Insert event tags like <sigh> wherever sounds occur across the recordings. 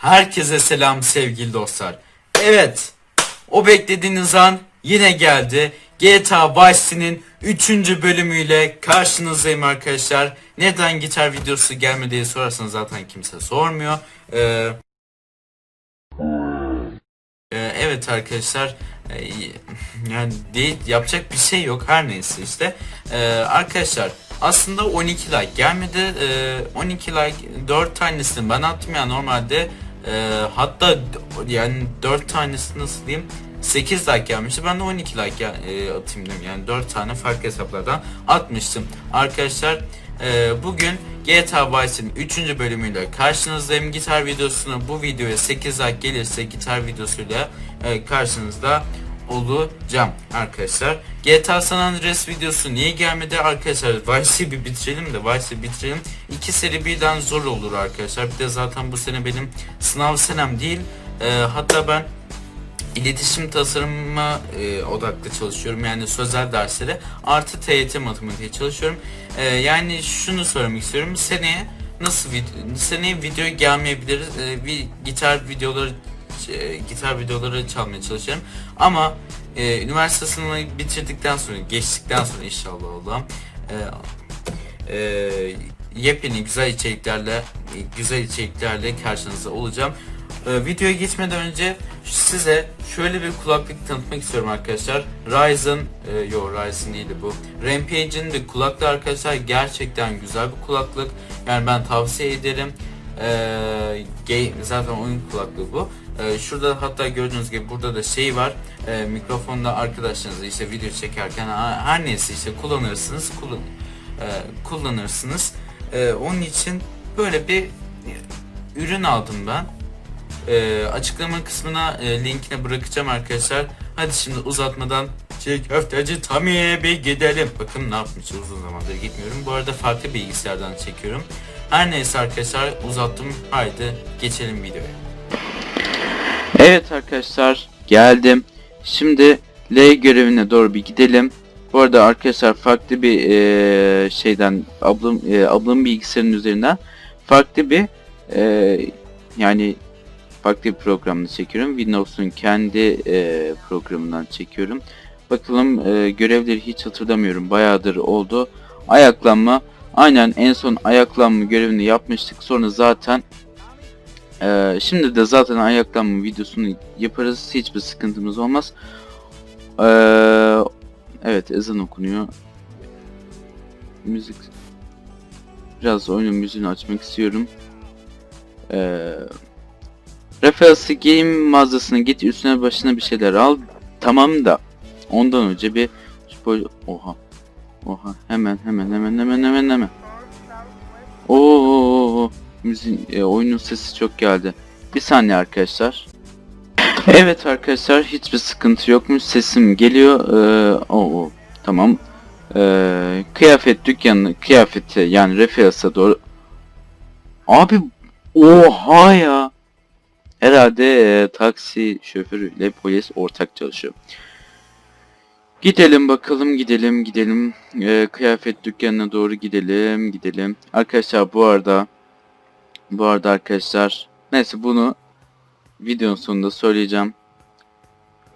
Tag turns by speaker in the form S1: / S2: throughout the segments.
S1: Herkese selam sevgili dostlar. Evet, o beklediğiniz an yine geldi. GTA Vice City'nin 3. bölümüyle karşınızdayım arkadaşlar. Neden gitar videosu gelmedi diye sorarsanız zaten kimse sormuyor. Ee, ee, evet arkadaşlar ee, yani değil, yapacak bir şey yok her neyse işte Ee, arkadaşlar aslında 12 like gelmedi Ee, 12 like 4 tanesini ben attım ya normalde ee, hatta yani 4 tanesi nasıl diyeyim 8 like gelmişti ben de 12 like gel- e, atayım dedim yani 4 tane farklı hesaplardan atmıştım arkadaşlar ee, bugün GTA Vice'in 3. bölümüyle karşınızdayım. Gitar videosunu bu videoya 8 like gelirse gitar videosuyla e, karşınızda olacağım arkadaşlar. GTA San Andreas videosu niye gelmedi arkadaşlar? Vice'i bir bitirelim de Vice'i bitirelim. İki seri birden zor olur arkadaşlar. Bir de zaten bu sene benim sınav senem değil. E, hatta ben iletişim tasarımına e, odaklı çalışıyorum yani sözel derslere artı TYT matematiğe çalışıyorum E, yani şunu söylemek istiyorum seneye nasıl vid- seneye video gelmeyebilir E, bir gitar videoları gitar videoları çalmaya çalışıyorum ama e, üniversite sınavını bitirdikten sonra geçtikten sonra inşallah Allah'ım e, e, yepyeni güzel içeriklerle güzel içeriklerle karşınızda olacağım. E, videoya geçmeden önce size şöyle bir kulaklık tanıtmak istiyorum arkadaşlar. Ryzen, e, yo Ryzen değildi bu. Rampage'in de kulaklığı arkadaşlar gerçekten güzel bir kulaklık. Yani ben tavsiye ederim. E, game, zaten oyun kulaklığı bu. E, şurada hatta gördüğünüz gibi burada da şey var. E, mikrofonda arkadaşlarınızla işte video çekerken her neyse işte kullanırsınız. Kullan, e, kullanırsınız. E, onun için böyle bir ürün aldım ben. E, açıklama kısmına e, linkine bırakacağım arkadaşlar. Hadi şimdi uzatmadan çiğ köfteci Tami'ye bir gidelim. Bakın ne yapmış uzun zamandır gitmiyorum. Bu arada farklı bilgisayardan çekiyorum. Her neyse arkadaşlar uzattım. Haydi geçelim videoya.
S2: Evet arkadaşlar geldim. Şimdi L görevine doğru bir gidelim. Bu arada arkadaşlar farklı bir eee, şeyden ablam eee, ablamın bilgisayarının üzerinden farklı bir eee, yani farklı bir programda çekiyorum. Windows'un kendi eee, programından çekiyorum. Bakalım eee, görevleri hiç hatırlamıyorum. Bayağıdır oldu. Ayaklanma. Aynen en son ayaklanma görevini yapmıştık. Sonra zaten ee, şimdi de zaten ayaklanma videosunu yaparız. Hiçbir sıkıntımız olmaz. Ee, evet ezan okunuyor. Müzik. Biraz oyunun müziğini açmak istiyorum. Ee, Referansı Game mağazasına git üstüne başına bir şeyler al. Tamam da ondan önce bir. Oha. Oha hemen hemen hemen hemen hemen hemen. Oo, müziğin e, oyunun sesi çok geldi. Bir saniye arkadaşlar. Evet arkadaşlar hiçbir sıkıntı yokmuş. Sesim geliyor. Ee, oo, oo, tamam. Ee, kıyafet dükkanı kıyafeti yani referansa doğru. Abi oha ya. Herhalde e, taksi şoförüyle polis ortak çalışıyor. Gidelim bakalım gidelim gidelim Ee, kıyafet dükkanına doğru gidelim gidelim arkadaşlar bu arada bu arada arkadaşlar neyse bunu videonun sonunda söyleyeceğim.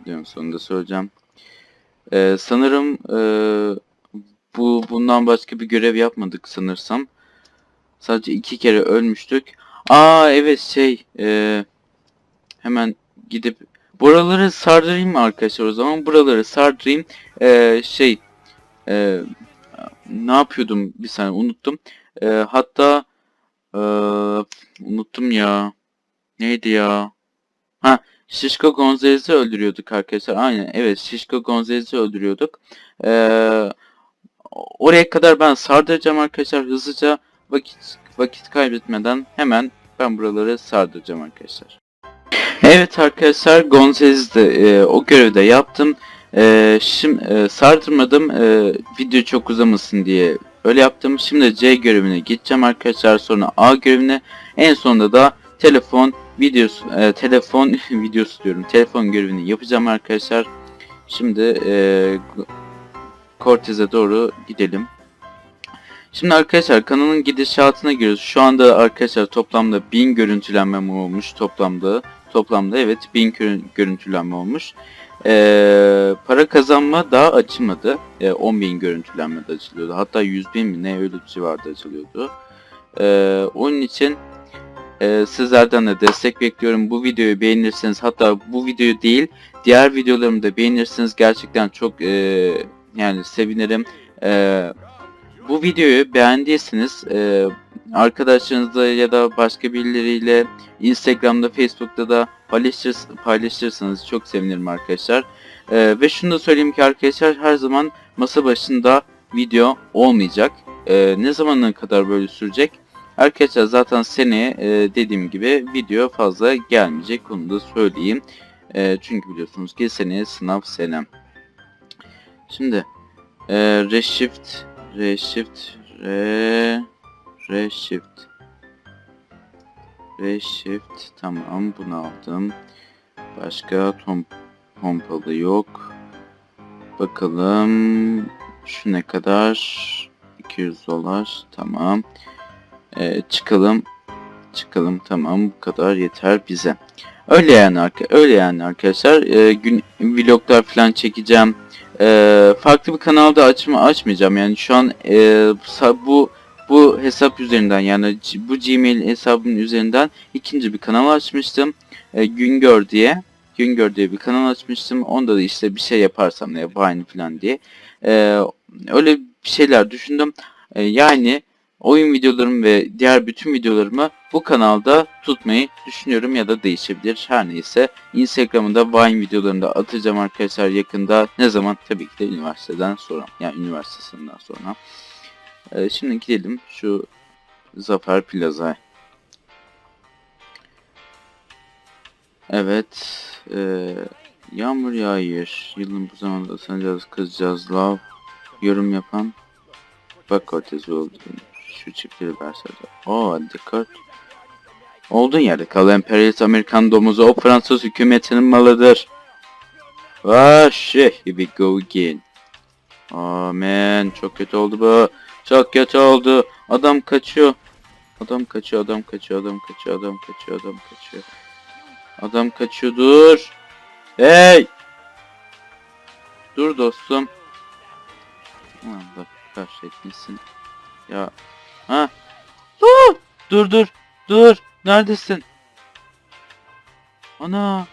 S2: Videonun sonunda söyleyeceğim. Ee, sanırım ee, bu bundan başka bir görev yapmadık sanırsam. Sadece iki kere ölmüştük. Aa evet şey ee, hemen gidip buraları sardırayım mı arkadaşlar o zaman? Buraları sardırayım. Ee, şey ee, ne yapıyordum? Bir saniye unuttum. Ee, hatta ee, unuttum ya. Neydi ya? Ha Şişko Gonzalez'i öldürüyorduk arkadaşlar. Aynen evet Şişko Gonzalez'i öldürüyorduk. Ee, oraya kadar ben sardıracağım arkadaşlar. Hızlıca vakit vakit kaybetmeden hemen ben buraları sardıracağım arkadaşlar. Evet arkadaşlar Gonzalez'de e, o görevde yaptım. E, şimdi e, sardırmadım. E, video çok uzamasın diye öyle yaptım. Şimdi C görevine gideceğim arkadaşlar sonra A görevine en sonunda da telefon videosu e, telefon <laughs> videosu diyorum. Telefon görevini yapacağım arkadaşlar. Şimdi e, Cortez'e doğru gidelim. Şimdi arkadaşlar kanalın gidişatına giriyoruz. Şu anda arkadaşlar toplamda 1000 görüntülenme olmuş toplamda. Toplamda evet 1000 görü- görüntülenme olmuş. Ee, para kazanma daha açılmadı. Ee, 10.000 görüntülenme de açılıyordu. Hatta 100.000 mi ne öyle bir civarda açılıyordu. Ee, onun için e, sizlerden de destek bekliyorum. Bu videoyu beğenirseniz hatta bu videoyu değil diğer videolarımı da beğenirseniz gerçekten çok e, yani sevinirim. E, bu videoyu beğendiyseniz e, arkadaşlarınızla ya da başka birileriyle Instagram'da, Facebook'ta da paylaşır, paylaşırsanız çok sevinirim arkadaşlar. E, ve şunu da söyleyeyim ki arkadaşlar her zaman masa başında video olmayacak. E, ne zamana kadar böyle sürecek? Arkadaşlar zaten seneye e, dediğim gibi video fazla gelmeyecek onu da söyleyeyim. E, çünkü biliyorsunuz ki seneye sınav senem. Şimdi e, reshift reshift re reshift reshift tamam bunu aldım. Başka tom pompalı yok. Bakalım şu ne kadar 200 dolar tamam. E, çıkalım çıkalım tamam bu kadar yeter bize. Öyle yani öyle yani arkadaşlar. E, gün vloglar falan çekeceğim. E, farklı bir kanalda açma açmayacağım. Yani şu an e, bu bu hesap üzerinden yani bu Gmail hesabının üzerinden ikinci bir kanal açmıştım. E, Güngör diye. Güngör diye bir kanal açmıştım. Onda da işte bir şey yaparsam ne Vine falan diye. E, öyle bir şeyler düşündüm. E, yani oyun videolarımı ve diğer bütün videolarımı bu kanalda tutmayı düşünüyorum ya da değişebilir. Her neyse Instagram'da Vine videolarını da atacağım arkadaşlar yakında. Ne zaman? Tabii ki de üniversiteden sonra. Yani üniversitesinden sonra. Ee, şimdi gidelim şu Zafer Plaza. Evet. ee, yağmur yağıyor. Yılın bu zamanda sanacağız kızacağız lav. Yorum yapan Bak Cortez oldu. Şu çiftleri versene. Oo dikkat. Olduğun yerde kal emperyalist Amerikan domuzu o Fransız hükümetinin malıdır. Ah şey here we go again. Amen çok kötü oldu bu. Çok kötü oldu. Adam kaçıyor. Adam kaçıyor, adam kaçıyor, adam kaçıyor, adam kaçıyor, adam kaçıyor. Adam kaçıyor, dur. Hey! Dur dostum. Allah kahretmesin. Ya. Ha. Dur, dur, dur, dur. Neredesin? Ana.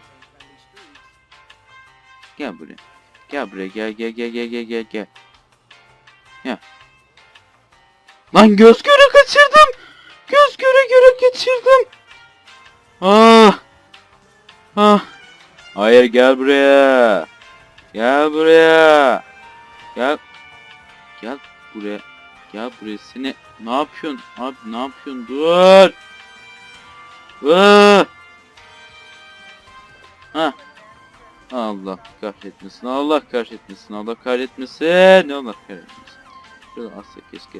S2: Gel buraya. Gel buraya, gel, gel, gel, gel, gel, gel. Lan göz göre kaçırdım. Göz göre göre kaçırdım. Ah. Ah. Hayır gel buraya. Gel buraya. Gel. Gel buraya. Gel buraya seni. Ne yapıyorsun? Abi ne yapıyorsun? Dur. Ah. Ha. Allah kahretmesin. Allah kahretmesin. Allah kahretmesin. Allah kahretmesin. Şöyle asla keşke.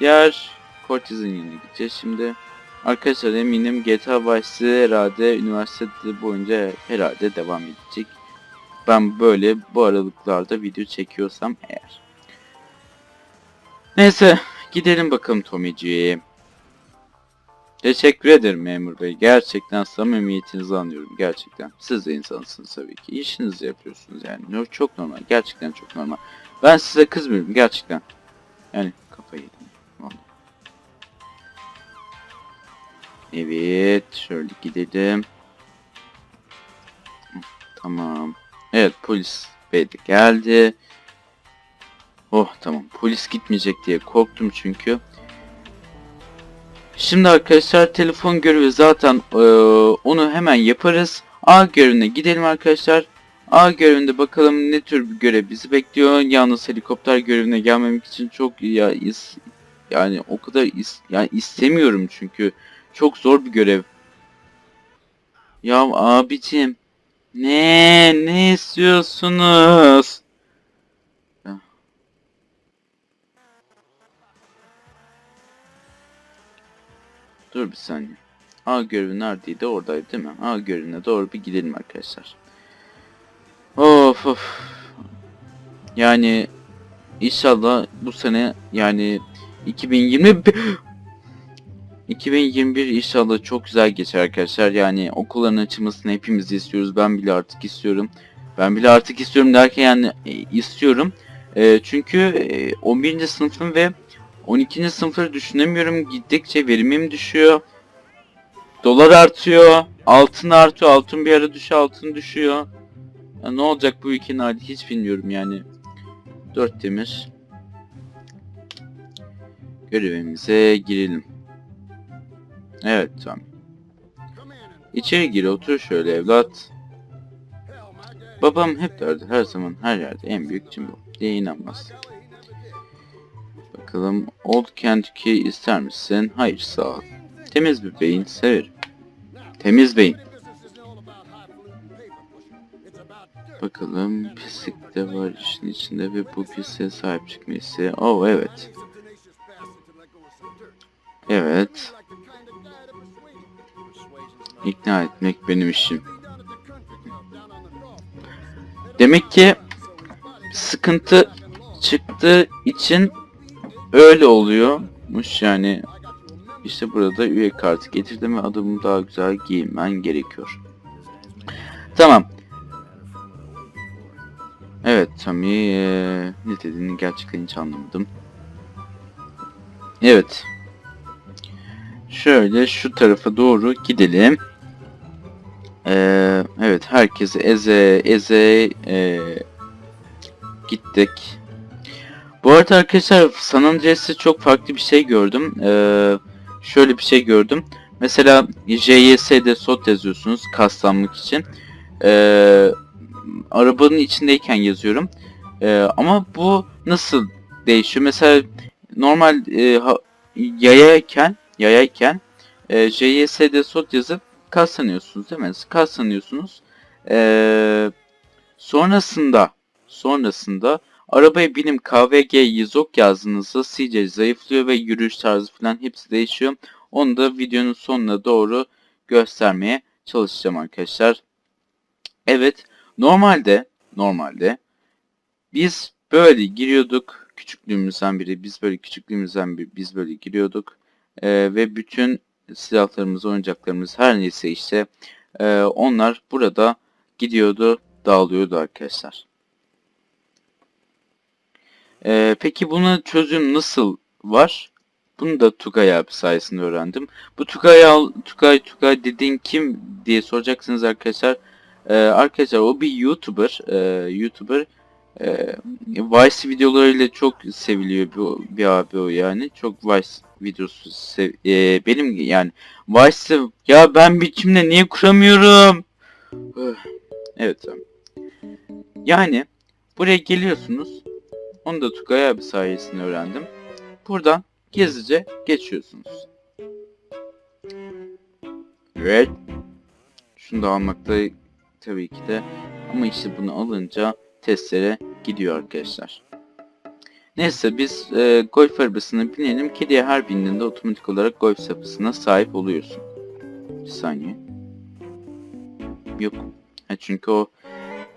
S2: Diğer Cortez'in yanına gideceğiz şimdi. Arkadaşlar eminim GTA Vice herhalde üniversite boyunca herhalde devam edecek. Ben böyle bu aralıklarda video çekiyorsam eğer. Neyse gidelim bakalım Tommy'ciğim. Teşekkür ederim memur bey. Gerçekten samimiyetinizi anlıyorum. Gerçekten. Siz de insansınız tabii ki. İşinizi yapıyorsunuz yani. Çok normal. Gerçekten çok normal. Ben size kızmıyorum. Gerçekten. Yani kafayı yedim. Evet. Şöyle gidelim. Tamam. Evet polis bey de geldi. Oh tamam. Polis gitmeyecek diye korktum çünkü. Şimdi arkadaşlar telefon görevi zaten eee, onu hemen yaparız. A görevine gidelim arkadaşlar. A görevinde bakalım ne tür bir görev bizi bekliyor. Yalnız helikopter görevine gelmemek için çok ya is- yani o kadar is, yani istemiyorum çünkü çok zor bir görev. Ya abicim ne ne istiyorsunuz? Dur bir saniye. A görevi neredeydi? Oradaydı değil mi? A görevine doğru bir gidelim arkadaşlar. Of of. Yani inşallah bu sene yani 2020 2021 inşallah çok güzel geçer arkadaşlar. Yani okulların açılmasını hepimiz istiyoruz. Ben bile artık istiyorum. Ben bile artık istiyorum derken yani e, istiyorum. E, çünkü e, 11. sınıfım ve 12. sınıfları düşünemiyorum. Gittikçe verimim düşüyor. Dolar artıyor. Altın artıyor. Altın bir ara düşüyor. Altın düşüyor. Ya ne olacak bu ülkenin hali hiç bilmiyorum yani. 4 demir. Görevimize girelim. Evet tamam. İçeri gir otur şöyle evlat. Babam hep derdi her zaman her yerde en büyük cimbo diye inanmaz. Bakalım Old Kentucky ister misin? Hayır sağ ol. Temiz bir beyin severim. Temiz beyin. Bakalım pislik de var işin içinde ve bu pisliğe sahip çıkması. Oh evet. Evet. İkna etmek benim işim. Demek ki sıkıntı çıktığı için öyle oluyormuş yani. İşte burada üye kartı getirdim ve adımı daha güzel giyinmen gerekiyor. Tamam. Evet Tommy ne dediğini gerçekten hiç anlamadım. Evet. Şöyle şu tarafa doğru gidelim. Eee, evet herkesi eze eze eee, gittik. Bu arada arkadaşlar San Andreas'te çok farklı bir şey gördüm. Eee, şöyle bir şey gördüm. Mesela JS'de SOT yazıyorsunuz kaslanmak için. Eee arabanın içindeyken yazıyorum. Ee, ama bu nasıl değişiyor? Mesela normal e, ha, yayayken yayayken e, JS'de SOT yazıp kaslanıyorsunuz değil mi? Kaslanıyorsunuz. Ee, sonrasında sonrasında arabaya binim KVG Yizok yazdığınızda CJ zayıflıyor ve yürüyüş tarzı falan hepsi değişiyor. Onu da videonun sonuna doğru göstermeye çalışacağım arkadaşlar. Evet Normalde, normalde biz böyle giriyorduk küçüklüğümüzden beri, biz böyle küçüklüğümüzden beri biz böyle giriyorduk Ee, ve bütün silahlarımız, oyuncaklarımız her neyse işte e, onlar burada gidiyordu, dağılıyordu arkadaşlar. Ee, peki buna çözüm nasıl var? Bunu da Tugay abi sayesinde öğrendim. Bu Tugay, al- Tugay, Tugay dediğin kim diye soracaksınız arkadaşlar. Ee, arkadaşlar o bir YouTuber. Ee, YouTuber. Ee, Vice videolarıyla çok seviliyor bir, bir abi o yani. Çok Vice videosu ee, benim yani Vice'ı ya ben biçimde niye kuramıyorum? Öh. evet. Yani buraya geliyorsunuz. Onu da Tugay abi sayesinde öğrendim. Buradan gizlice geçiyorsunuz. Evet. Şunu da almakta tabii ki de. Ama işte bunu alınca testlere gidiyor arkadaşlar. Neyse biz e, golf arabasına binelim. Kediye her bindiğinde otomatik olarak golf sapısına sahip oluyorsun. Bir saniye. Yok. Ha, çünkü o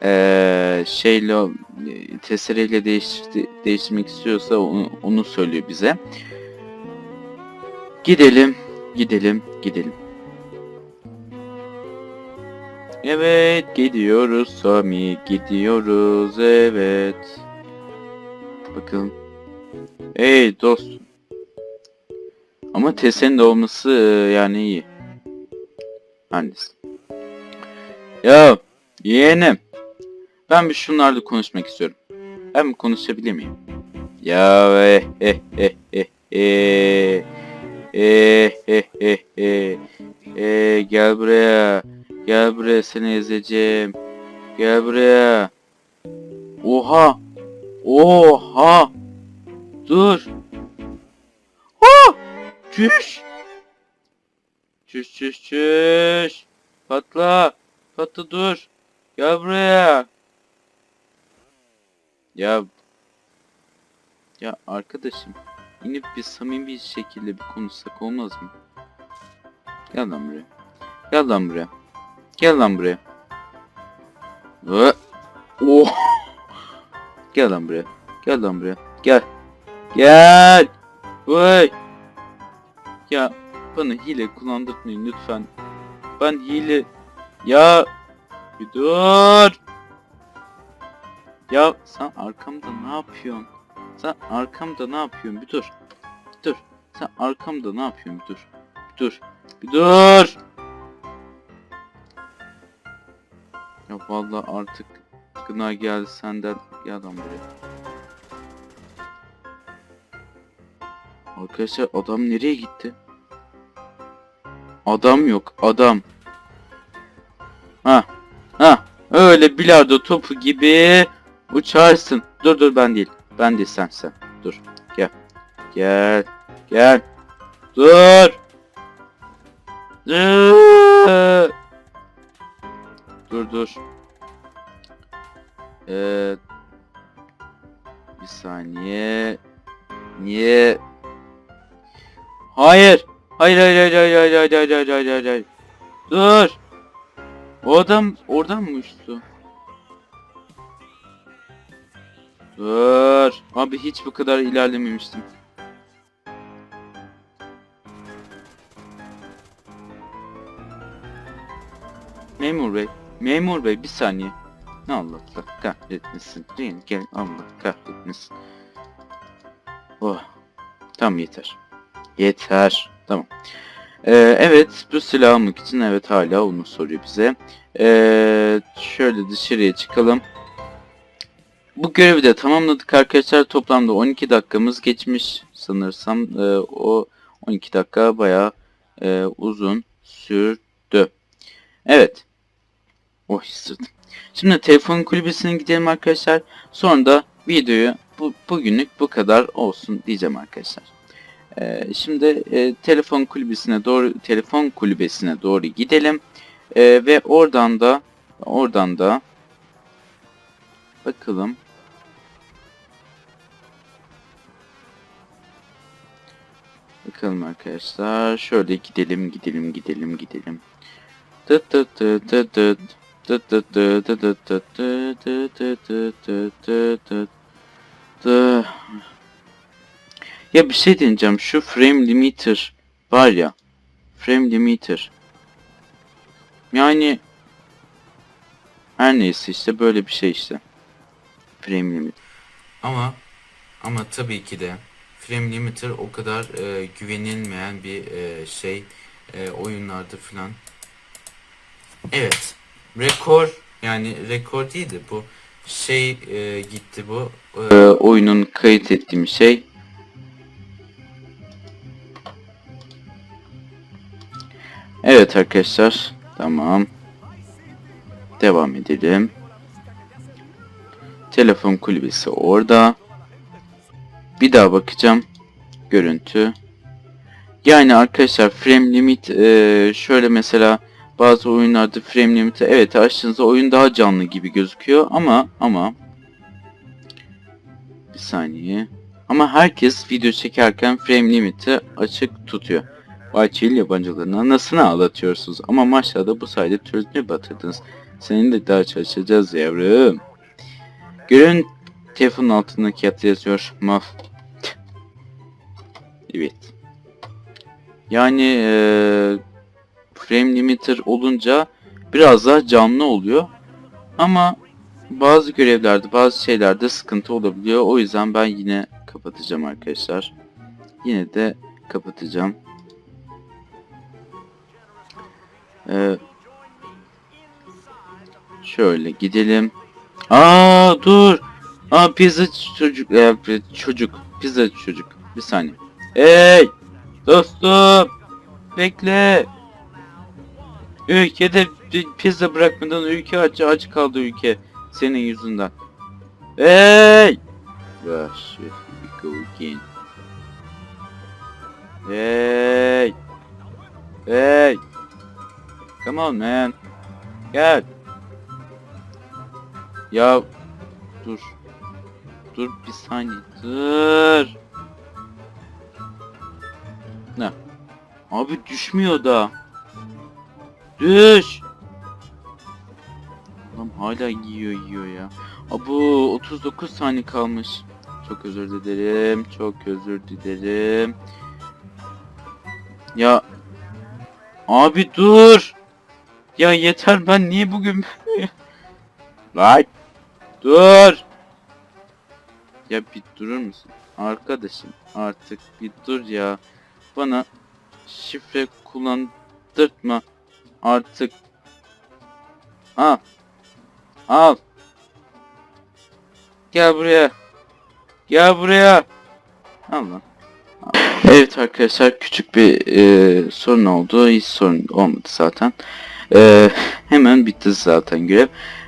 S2: e, şeyle e, testereyle değiştirdi, değiştirmek istiyorsa onu, onu söylüyor bize. Gidelim, gidelim, gidelim. Evet gidiyoruz Sami gidiyoruz evet. Bakalım. Ey dost. Ama Tesen'in de olması e, yani iyi. Annesi. Ya yeğenim. Ben bir şunlarla konuşmak istiyorum. Mi konuşabilir miyim? Ya eh eh eh eh eh eh eh eh eh eh gel buraya. Gel buraya seni ezeceğim. Gel buraya. Oha. Oha. Dur. Çüş. Çüş çüş çüş. Patla. Patla dur. Gel buraya. Ya. Ya arkadaşım. İnip bir samimi bir şekilde bir konuşsak olmaz mı? Gel lan buraya. Gel lan buraya. Gel lan buraya. Hı. Oh. Gel lan buraya. Gel lan buraya. Gel. Gel. Vay. Ya bana hile kullandırtmayın lütfen. Ben hile... Ya bir dur. Ya sen arkamda ne yapıyorsun? Sen arkamda ne yapıyorsun? Bir dur. Bir dur. Sen arkamda ne yapıyorsun? Bir dur. Bir dur. Bir dur. Ya vallahi artık gına geldi senden. Gel lan buraya. Arkadaşlar adam nereye gitti? Adam yok adam. Ha ha öyle bilardo topu gibi uçarsın. Dur dur ben değil. Ben değil sen sen. Dur gel. Gel. Gel. Dur. Dur dur. Ee, bir saniye. Niye? Hayır. Hayır hayır hayır hayır hayır hayır hayır hayır hayır hayır. Dur. O adam oradan mı uçtu? Dur. Abi hiç bu kadar ilerlememiştim. Memur bey. Memur bey bir saniye. Allah kahretmesin. Değil gel Allah kahretmesin. Oh. Tamam yeter. Yeter. Tamam. Ee, evet bu silah almak için evet hala onu soruyor bize. Ee, şöyle dışarıya çıkalım. Bu görevi de tamamladık arkadaşlar. Toplamda 12 dakikamız geçmiş sanırsam. Ee, o 12 dakika bayağı e, uzun sürdü. Evet. Oh hissettim. Şimdi telefon kulübesine gidelim arkadaşlar. Sonra da videoyu bu, bugünlük bu kadar olsun diyeceğim arkadaşlar. Ee, şimdi e, telefon kulübesine doğru telefon kulübesine doğru gidelim Ee, ve oradan da oradan da bakalım bakalım arkadaşlar şöyle gidelim gidelim gidelim gidelim Tıt tıt tıt tıt tıt. Ya bir şey diyeceğim şu frame limiter var ya frame limiter yani her neyse işte böyle bir şey işte frame limit
S1: ama ama tabii ki de frame limiter o kadar e, güvenilmeyen bir e, şey e, oyunlarda filan evet Rekor yani rekor değildi bu şey e, gitti bu. E,
S2: Ee, oyunun kayıt ettiğim şey. Evet arkadaşlar. Tamam. Devam edelim. Telefon kulübesi orada. Bir daha bakacağım. Görüntü. Yani arkadaşlar frame limit e, şöyle mesela bazı oyunlarda frame limit'i evet açtığınızda oyun daha canlı gibi gözüküyor ama ama bir saniye. Ama herkes video çekerken frame limit'i açık tutuyor. Vay çil yabancıların anasını ağlatıyorsunuz ama maçlarda bu sayede türlüğünü batırdınız. Seninle daha çalışacağız yavrum. Görün telefonun altındaki yatı yazıyor. Maf. Evet. Yani eee frame limiter olunca biraz daha canlı oluyor. Ama bazı görevlerde bazı şeylerde sıkıntı olabiliyor. O yüzden ben yine kapatacağım arkadaşlar. Yine de kapatacağım. Ee, şöyle gidelim. Aa dur. Aa pizza çocuk e, çocuk pizza çocuk. Bir saniye. Hey dostum bekle. Ülkede bir pizza bırakmadan ülke aç aç kaldı ülke senin yüzünden. Hey! Go again. Hey. Hey. Come on man. Gel. Ya dur. Dur bir saniye. Dur. Ne? Abi düşmüyor da. Düş. Adam hala yiyor yiyor ya. Abu 39 saniye kalmış. Çok özür dilerim. Çok özür dilerim. Ya abi dur. Ya yeter ben niye bugün Lan dur. Ya bir durur musun? Arkadaşım artık bir dur ya. Bana şifre kullandırtma artık. Al. Al. Gel buraya. Gel buraya. Al lan. Evet arkadaşlar küçük bir e, sorun oldu. Hiç sorun olmadı zaten. E, hemen bitti zaten görev.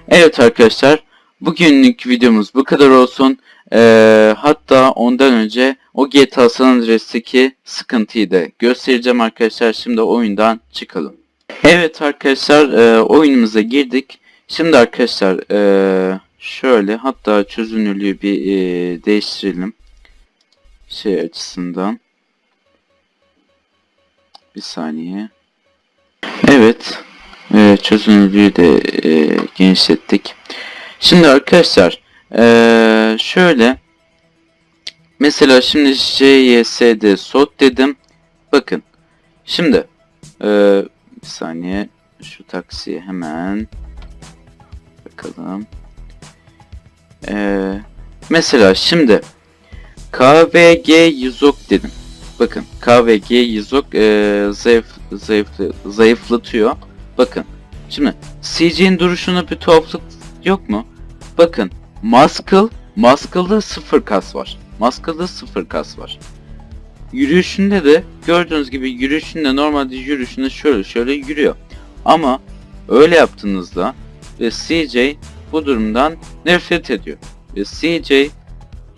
S2: Evet arkadaşlar bugünlük videomuz bu kadar olsun. E, hatta ondan önce o GTA San Andreas'teki sıkıntıyı da göstereceğim arkadaşlar. Şimdi oyundan çıkalım. Evet arkadaşlar e, oyunumuza girdik. Şimdi arkadaşlar e, şöyle hatta çözünürlüğü bir e, değiştirelim. Şey açısından. Bir saniye. Evet. E, çözünürlüğü de e, genişlettik. Şimdi arkadaşlar e, şöyle mesela şimdi JSD SOT dedim. Bakın. Şimdi e, bir saniye şu taksiye hemen bakalım. Ee, mesela şimdi KVG Yuzok dedim. Bakın KVG Yuzok e, zayıf, zayıf, zayıflatıyor. Bakın şimdi CJ'in duruşunda bir tuhaflık yok mu? Bakın Muscle, Muscle'da sıfır kas var. Muscle'da sıfır kas var. Yürüyüşünde de gördüğünüz gibi yürüyüşünde normalde yürüyüşünde şöyle şöyle yürüyor. Ama öyle yaptığınızda ve CJ bu durumdan nefret ediyor. Ve CJ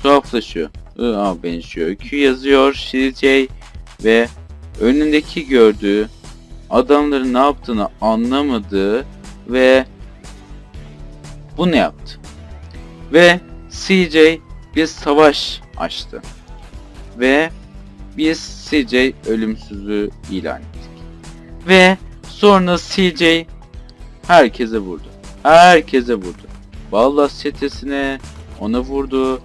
S2: tuhaflaşıyor. I benziyor. Q yazıyor CJ ve önündeki gördüğü adamların ne yaptığını anlamadığı ve bunu yaptı. Ve CJ bir savaş açtı. Ve biz CJ ölümsüzlüğü ilan ettik. Ve sonra CJ herkese vurdu. Herkese vurdu. Ballas çetesine ona vurdu.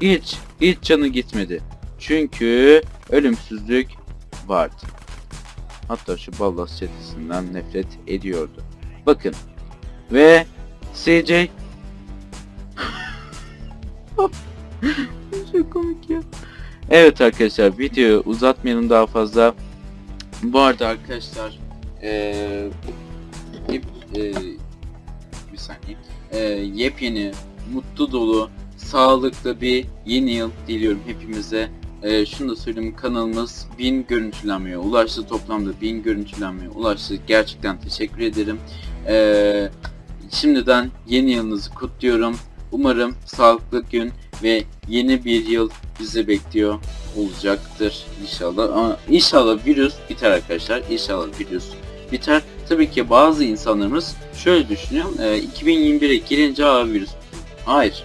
S2: Hiç, hiç canı gitmedi. Çünkü ölümsüzlük vardı. Hatta şu Ballas çetesinden nefret ediyordu. Bakın. Ve CJ <laughs> Çok komik ya. Evet arkadaşlar videoyu uzatmayalım daha fazla. Bu arada arkadaşlar hep eee, bir saniye Eee, yepyeni mutlu dolu sağlıklı bir yeni yıl diliyorum hepimize. Eee şunu da söyleyeyim kanalımız 1000 görüntülenmeye ulaştı toplamda 1000 görüntülenmeye ulaştı gerçekten teşekkür ederim. Eee, şimdiden yeni yılınızı kutluyorum. Umarım sağlıklı gün ve yeni bir yıl bizi bekliyor olacaktır inşallah. Ama inşallah virüs biter arkadaşlar. İnşallah virüs biter. Tabii ki bazı insanlarımız şöyle düşünüyor. E, 2021'e girince aa virüs. Hayır.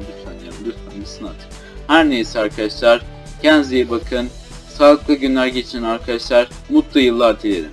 S2: Lütfen ya lütfen bitsin artık. Her neyse arkadaşlar. Kendinize iyi bakın. Sağlıklı günler geçirin arkadaşlar. Mutlu yıllar dilerim.